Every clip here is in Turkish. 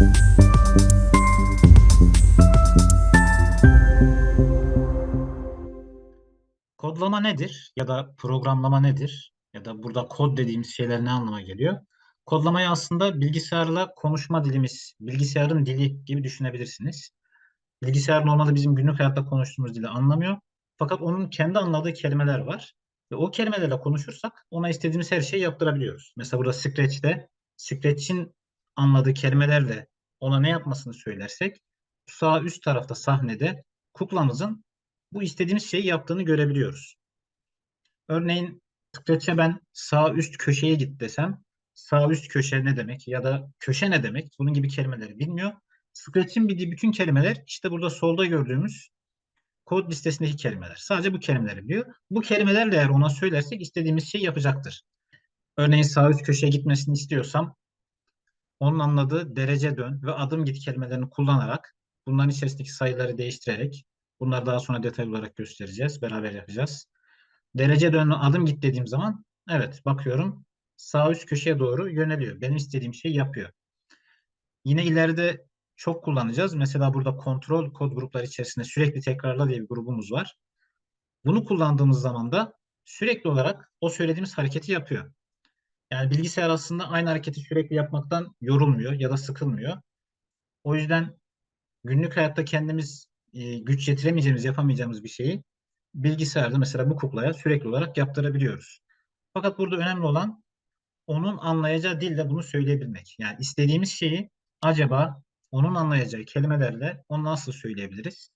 Kodlama nedir? Ya da programlama nedir? Ya da burada kod dediğimiz şeyler ne anlama geliyor? Kodlamayı aslında bilgisayarla konuşma dilimiz, bilgisayarın dili gibi düşünebilirsiniz. Bilgisayar normalde bizim günlük hayatta konuştuğumuz dili anlamıyor. Fakat onun kendi anladığı kelimeler var. Ve o kelimelerle konuşursak ona istediğimiz her şeyi yaptırabiliyoruz. Mesela burada Scratch'te Scratch'in anladığı kelimelerle ona ne yapmasını söylersek sağ üst tarafta sahnede kuklamızın bu istediğimiz şeyi yaptığını görebiliyoruz. Örneğin Scratch'e ben sağ üst köşeye git desem sağ üst köşe ne demek ya da köşe ne demek bunun gibi kelimeleri bilmiyor. Scratch'in bildiği bütün kelimeler işte burada solda gördüğümüz kod listesindeki kelimeler. Sadece bu kelimeleri biliyor. Bu kelimelerle eğer ona söylersek istediğimiz şeyi yapacaktır. Örneğin sağ üst köşeye gitmesini istiyorsam onun anladığı derece dön ve adım git kelimelerini kullanarak bunların içerisindeki sayıları değiştirerek bunları daha sonra detaylı olarak göstereceğiz. Beraber yapacağız. Derece dön adım git dediğim zaman evet bakıyorum sağ üst köşeye doğru yöneliyor. Benim istediğim şeyi yapıyor. Yine ileride çok kullanacağız. Mesela burada kontrol kod grupları içerisinde sürekli tekrarla diye bir grubumuz var. Bunu kullandığımız zaman da sürekli olarak o söylediğimiz hareketi yapıyor. Yani bilgisayar aslında aynı hareketi sürekli yapmaktan yorulmuyor ya da sıkılmıyor. O yüzden günlük hayatta kendimiz e, güç yetiremeyeceğimiz, yapamayacağımız bir şeyi bilgisayarda mesela bu kuklaya sürekli olarak yaptırabiliyoruz. Fakat burada önemli olan onun anlayacağı dille bunu söyleyebilmek. Yani istediğimiz şeyi acaba onun anlayacağı kelimelerle onu nasıl söyleyebiliriz?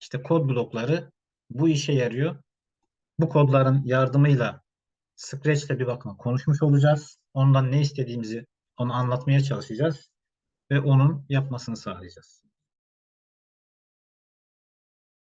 İşte kod blokları bu işe yarıyor. Bu kodların yardımıyla Scratch'le bir bakıma konuşmuş olacağız. Ondan ne istediğimizi onu anlatmaya çalışacağız ve onun yapmasını sağlayacağız.